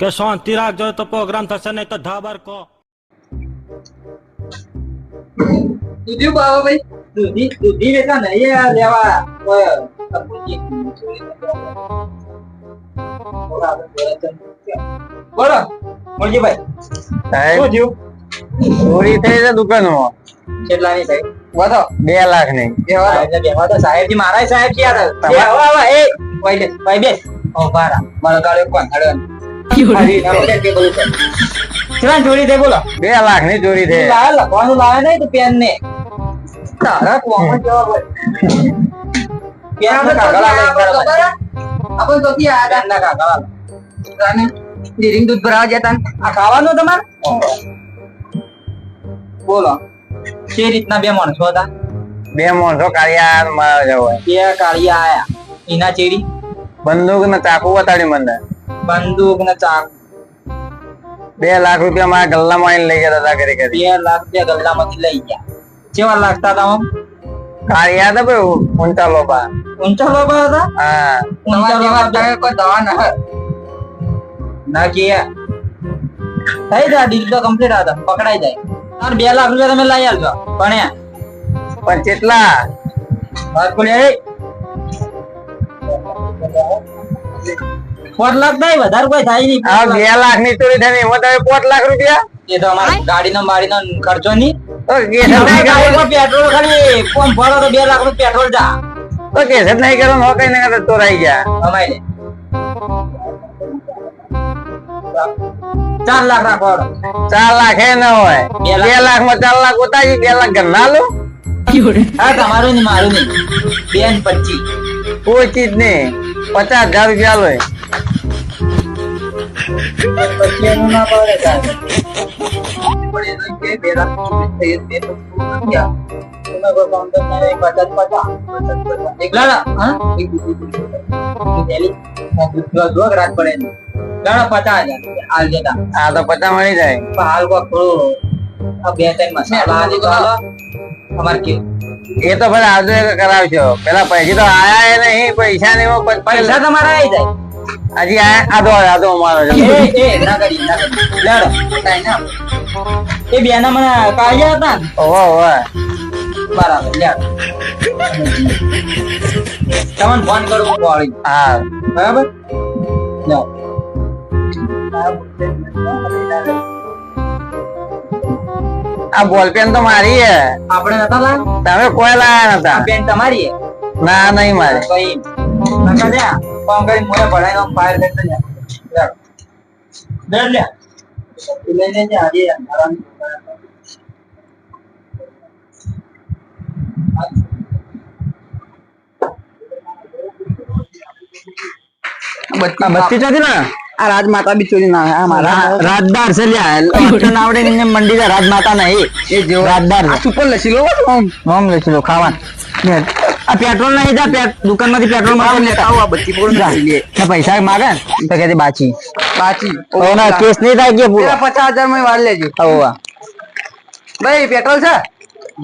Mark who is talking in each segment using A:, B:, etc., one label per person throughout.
A: કે શાંતિ રાખજો તો પ્રોગ્રામ થશે નહીં તો ધાબર કો.
B: દૂધી બાબા ભાઈ. દૂધી દૂધી લેતા નહીં આ લેવા બોલો મોરજી
C: ભાઈ
B: શું થયું?
C: ચોરી થઈ છે દુકાનમાં.
B: કેટલાની થઈ? વધો
C: બે લાખની
B: બેવા એટલે બેવા તો સાહેબજી મારા સાહેબ જી યાર બે એ. ભાઈ બેસ ભાઈ બેસ ઓ બારા મારો ગાળો કોણ હડો ચોરી થઈ બોલો
C: બે લાખની ચોરી થઈ
B: લાવે લખવાનું લાવે નહીં તો પેન ને. તારા કોમાં જવાબ પેન ના કાગળ આપણે તો ત્યાં પેન ના કાગળ રાને લીરિંગ દૂધ ભરાવા જતા. આ ખાવાનું તમારે? બોલો. કે રીતના બે માણસો હતા?
C: બે માણસો કાળિયા મારા જવો.
B: બે કાળિયા આયા. એના ચેડી
C: બંદૂક ને ચાકુ બતાડી મને.
B: બંદૂક ને ચાકુ.
C: બે લાખ રૂપિયા મારા ગલ્લામાં માં લઈ ગયા હતા ઘરે કરી
B: બે લાખ રૂપિયા ગલ્લામાંથી લઈ ગયા. કેવા લાગતા હતા આમ?
C: કાળિયા હતા ભાઈ ઊંચા લોબા
B: ઊંચા લોબા હતા?
C: હા.
B: ઊંચા લોબા કોઈ દવા ના ના કિયા થઈ જાય ડીલ તો કમ્પ્લીટ હતા પકડાઈ જાય. તાર બે લાખ રૂપિયા તમે લઈ આવજો પણ
C: પણ કેટલા?
B: વાત બોલી એ પાંચ લાખ નહીં વધારે કોઈ થાય નહીં.
C: આ બે લાખની ચોરી થઈ એમાં તમે પાંચ લાખ રૂપિયા?
B: એ તો અમારા ગાડીનો મારીનો ખર્ચો નહીં.
C: તો કેસ જ નહીં કરો.
B: પેટ્રોલ ખાલી કોમ ભરો તો બે લાખનું પેટ્રોલ જા.
C: તો કેસ જ નહીં કરો નો કઈ નહીં ચોરાઈ ગયા.
B: અમારે ચાર લાખ રાખો હાલો.
C: ચાર લાખ એ ના હોય.
B: બે લાખ.
C: બે લાખમાં ચાર લાખ ઉતારી બે લાખ ઘરના લો.
B: હા તમારું નહીં મારું નહીં. બેન પચીસ.
C: કોઈ ચીજ નહીં. પચાસ હજાર રૂપિયા. લો
B: પચાસ
C: મળી જાય.
B: હાલ થોડું આ બે ત્રણ મસાલા. અમારે કે
C: એ તો ભલે આવજો કરાવશો પેલા પૈસા તો આયા એ નહીં પૈસા ને
B: પૈસા તમારા આવી જાય
C: હજી આ તો આ તો અમારો
B: એ એ ના કરી ના કરી લેડો. ના એ બે મને કાઢ્યા હતા
C: ઓહો ઓહો.
B: બરાબર લેડો તમને ફોન કરું કોળી
C: હા.
B: બરાબર? લો
C: આ બોલપેન તો મારી હે.
B: આપણે નતા લા
C: તમે કોઈ લાયા નતા.
B: પેન તમારી હે?
C: ના નહીં મારે.
B: ભાઈ નકા દે ફોન કરી મોરે ભણાઈ નો ફાયર કરતા જા લેડો લે લે. લઈને જા આજે આરામ
C: આ બત્તી ચોથી ને
B: આ રાજમાતા બી ચોરી ના આ મારા
C: રાજદાર છે લ્યા. આવડે ને મંડી છે રાજમાતા નહીં.
B: એ જેવો
C: રાજદાર છે.
B: સુપર લસી લો ઓમ
C: મોમ લઈશું લો ખાવાનું. આ પેટ્રોલ નહીં જા દુકાનમાંથી પેટ્રોલ મારે લેતા
B: આવો આ પકડ લે.
C: પૈસા માગે તો કે બાચી.
B: બાચી.
C: ઓના કેસ નહીં થાય કે પૂરા?
B: પચાસ હજારમાં વાર લેજો.
C: ઓવા
B: ભાઈ પેટ્રોલ છે?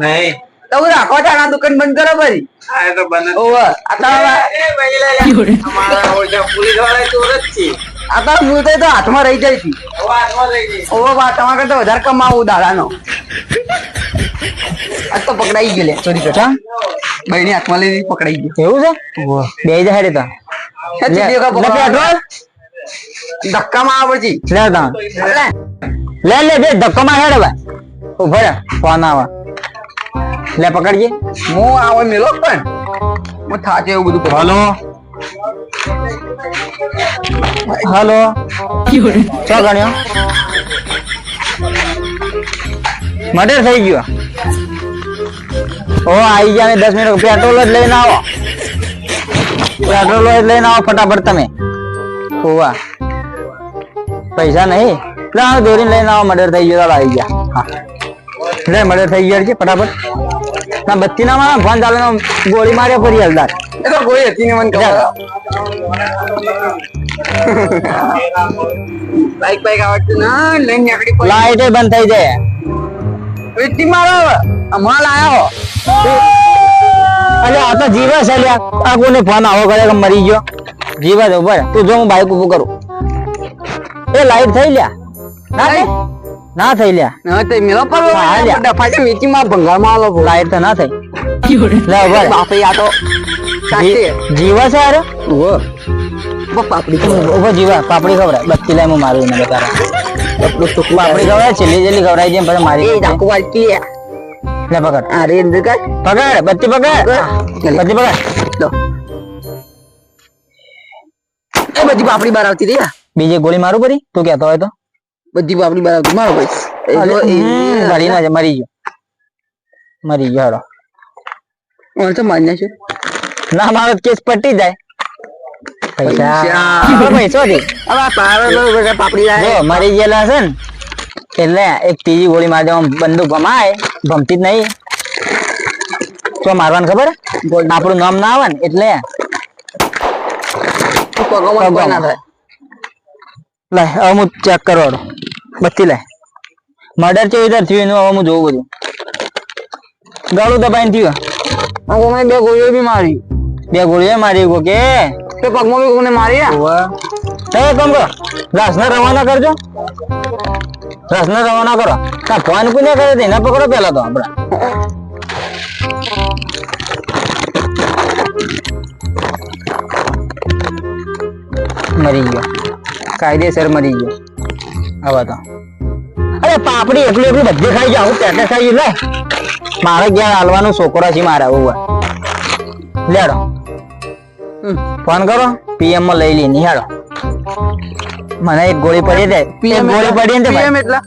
C: નહીં.
B: તો રાખો છે આ દુકાન બંધ કરો ભાઈ.
C: આ તો બને
B: ઓવર આ તો હવે-
C: અમારા ઓળખ્યા પોલીસવાળા ચોર જ છે
B: આ તો હું તો હાથમાં રહી જાય છી. ઓવર બા તમારા કરતા વધારે કમાવું દાદાનો. આ તો પકડાઈ ગયો લે ચોરી કરતા બહેની ની હાથમાં લઈ પકડાઈ ગયો.
C: એવું છે? બે જ હેડે તા. ધક્કા
B: ધક્કામાં આવે છી
C: લે તા લે. લે બે ધક્કા માં હેડે ભાઈ. ઊભો રે ફોન આવે. લે પકડજે.
B: હું આવે મેલો પણ. હું થાચે એવું બધું.
C: હલો. હલો. ચો ગણ્યો? મર્ડર થઈ ગયો. ઓ આવી ગયા દસ મિનિટ પેટ્રોલ જ લઈને આવો. પેટ્રોલ જ લઈને આવો ફટાફટ તમે. હોવા. પૈસા નહીં. એટલે દોરીને લઈને આવો, મર્ડર થઈ ગયો આવી ગયા. હા. લે, મર્ડર થઈ ગયો છે ફટાફટ. ના બત્તી ના મારા ફોન ચાલે ગોળી માર્યા ફરી હલદાર
B: એ તો કોઈ હતી ને મને ખબર. બાઈક બાઈક આવડતું ના લઈને નીકળી પડી.
C: લાઈટ બંધ થઈ જાય.
B: મારો માલ લાયો
C: અરે આ તો જીવે છે લ્યા આ કોને ફોન આવો કરે કે મરી ગયો? જીવા દો તું જો હું બાઈક ઉભું કરું. એ લાઈટ થઈ લ્યા. ના ના થઈ લ્યા.
B: ના તે મેલો પર છે મીચીમાં ભંગારમાં આલો
C: લાઈટ તો ના થઈ. લે ઊભા
B: બાપે આ તો
C: જીવા છે અરે
B: ઓ પાપડી
C: ઊભો જીવા પાપડી ખવડાય બત્તી લાઈ હું મારું એને બતારા પાપડી છેલ્લી છેલ્લી ખવડાય છે પછી મારી
B: એ. ડાકુ વાળકી
C: લે. પકડ.
B: અરે અંદર કર
C: પકડ બત્તી પકડ. બત્તી પકડ.
B: લો એ બધી પાપડી બહાર આવતી રહી.
C: બીજી ગોળી મારું પડી. તું કહેતો હોય તો.
B: બધી બહાર આવતી મારો ભાઈ
C: મરી ના મરી ગયો. મરી ગયો હેડો
B: ઓન તો મારી છે.
C: ના મારો કેસ પટી જાય. પૈસા.
B: પૈસા.
C: હવે
B: હવે પારો બધા પાપડી લાવે.
C: મરી ગયેલા છે ને એટલે એક ત્રીજી ગોળી મારી દેવા બંદૂક ભમાય ભમતી જ નહીં. તો મારવાનું ખબર? આપણું નામ ના આવે ને એટલે. લે હવે હું ચેક કરો હાલો. બત્તી લે મર્ડર કેવી રીતે થયું એનું હવે હું જોઉં બધું. ગાળું દબાઈને થયું
B: આ કોને બે ગોળીઓ બી મારી.
C: બે ગોળીઓ મારી કો કે
B: તે પગમાં બી કોને મારી?
C: એ કામ કરો રાસને રવાના કરજો. રાસને રવાના કરો. તા ફોન કોને કરે તેના પકડો પેલા તો આપણે. મરી ગયો. કાયદેસર મરી ગયો. હવે તો અરે પાપડી એકલી એકલી બધી ખાઈ જાવ પેટે ખાઈ લે. મારે ક્યાં હાલવાનો છોકરો છે મારા એવું લેડો. ફોન કરો પીએમમાં લઈ લી નિહાળો મને એક ગોળી પડી દે. પીએમ ગોળી પડી ને પીએમ ભાઈ.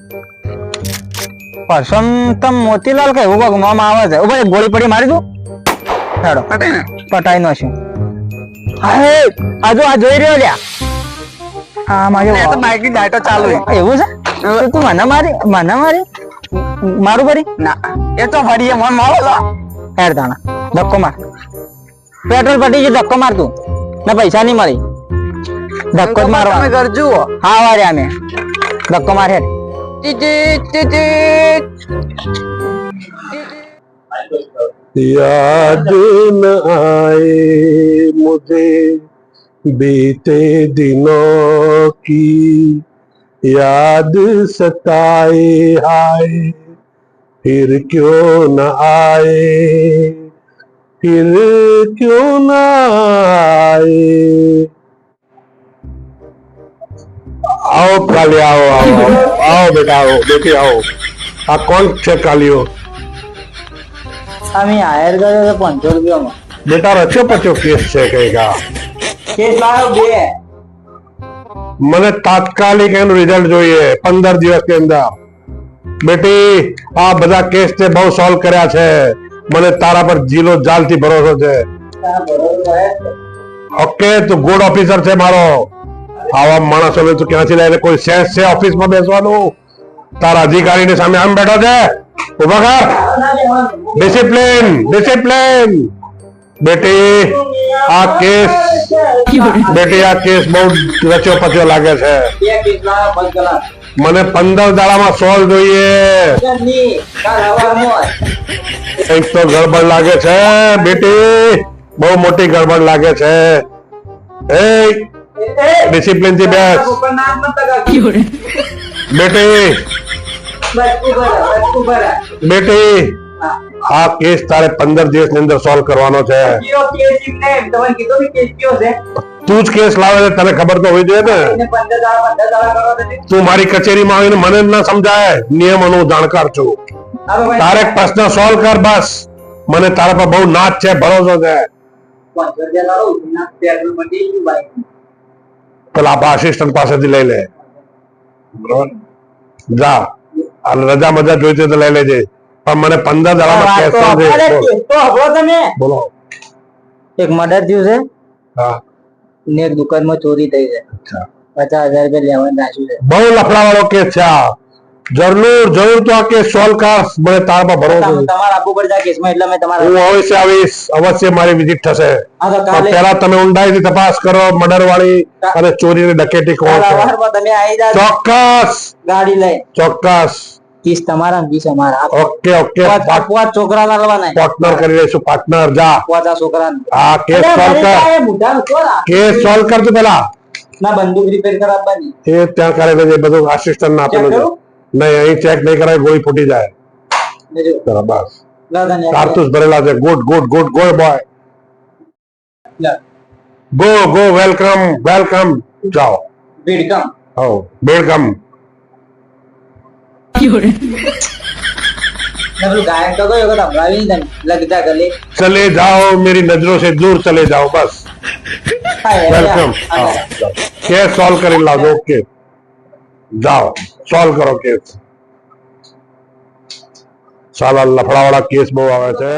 B: પરસમ
C: તમ મોતીલાલ કે ઊભો મામ આવે છે. ઊભો એક ગોળી પડી મારી દઉં. હેડો. પટાઈ નો? છું અરે આ જો આ જોઈ રહ્યો લ્યા આ મારી
B: તો ચાલુ
C: એવું છે? મારું પેટ્રોલ પટી ગયું ધક્કો માર તું. ને પૈસા નહીં મળી. ધક્કો જ મારો
B: અમે જુઓ.
C: હા વારે અમે. ધક્કો માર
B: હેર
D: યાદ ન આય મુજે बीते दिनों की याद सताए हाय फिर क्यों न आए फिर क्यों न आए आओ काली आओ आओ आओ आओ बेटा आओ बेटी आओ આ કોણ છે કાલીઓ
C: અમે હાયર કર્યો છે પાંચસો રૂપિયામાં
D: બેટા રચ્યો પચ્યો કેસ છે કઈક આ
C: કેસ લાવ્યો બે
D: મને તાત્કાલિક એનું રિઝલ્ટ જોઈએ પંદર દિવસની અંદર. બેટી આ બધા કેસ તે બહુ સોલ્વ કર્યા છે. મને તારા પર જીલો જાલથી ભરોસો છે. ઓકે તું ગુડ ઓફિસર છે મારો. આવા માણસો તું ક્યાંથી લઈને કોઈ સેન્સ છે ઓફિસમાં બેસવાનું? તારા અધિકારીની સામે આમ બેઠો છે? ઊભા કર. ડિસિપ્લિન ડિસિપ્લિન બેટી, આ કેસ બેટી, આ કેસ બહુ રચ્યો પચ્યો લાગે છે. મને પંદર દાડામાં સોલ્વ જોઈએ. કંઈક તો ગડબડ લાગે છે, બેટી. બહુ મોટી ગડબડ લાગે છે. એ ડિસિપ્લિનથી બેસ. બેટી બેટી આ કેસ તારે પંદર દિવસની અંદર સોલ્વ કરવાનો છે. તું જ કેસ લાવે છે તને ખબર તો હોવી જોઈએ ને. તું મારી કચેરીમાં આવીને મને જ ના સમજાય. નિયમોનો હું જાણકાર છું તારે પ્રશ્ન સોલ્વ કર બસ. મને તારા પર બહુ નાચ છે ભરોસો છે. પેલા આપણા આસિસ્ટન્ટ પાસેથી લઈ લે. બરોબર જા. આ રજા મજા જોઈતી તો લઈ લેજે. પણ મને પંદર દાડામાં કેસ સોલ્વ તમે. બોલો.
C: એક મર્ડર થયું છે.
D: હા.
C: ને એક દુકાનમાં ચોરી થઈ છે. પચાસ હજાર રૂપિયા લેવાનું રાખ્યું છે.
D: બહુ લફડા વાળો કેસ છે આ. જરૂર જરૂર તો આ કેસ સોલ્વ કર. મને તારમાં ભરોસો છે.
C: તમારે આપવું પડશે આ કેસમાં એટલે મેં તમારા
D: હું અવશ્ય આવીશ. અવશ્ય મારી વિઝિટ થશે.
C: તો
D: પહેલા તમે ઊંડાઈથી તપાસ કરો મર્ડર વાળી અને ચોરીની ડકેટી કોણ છે? ચોક્કસ.
C: ગાડી લઈ
D: ચોક્કસ.
E: ત્રીસ તમારા ને વીસ અમારા.
D: ઓકે ઓકે
E: પાંચ છોકરા લાવવાના
D: પાર્ટનર કરી લઈશું પાર્ટનર જા.
E: પાંચ છોકરા
D: હા કેસ સોલ્વ કર. કેસ સોલ્વ કર તું પેલા.
E: ના બંદૂક રિપેર કરાવવાની
D: એ ત્યાં કરે છે બધું આસિસ્ટન્ટ આપેલું છે. નહીં અહીં ચેક નહીં કરાય ગોળી ફૂટી જાય.
E: બરાબર
D: કારતૂસ ભરેલા છે. Good good good good
E: boy
D: go go welcome welcome જાઓ.
E: વેલકમ
D: હો વેલકમ
E: ને પેલું ગાયન તો કયો કે સંભળાવી નહીં તને લગતા ગલે
D: चले जाओ मेरी नजरों से दूर चले जाओ बस
E: હા, એ
D: વેલકમ
E: આ, આ.
D: કેસ સોલ્વ કરી લાવજો ઓકે જાઓ સોલ્વ કરો કેસ સાલા લફડાવાળા કેસ બહુ આવે છે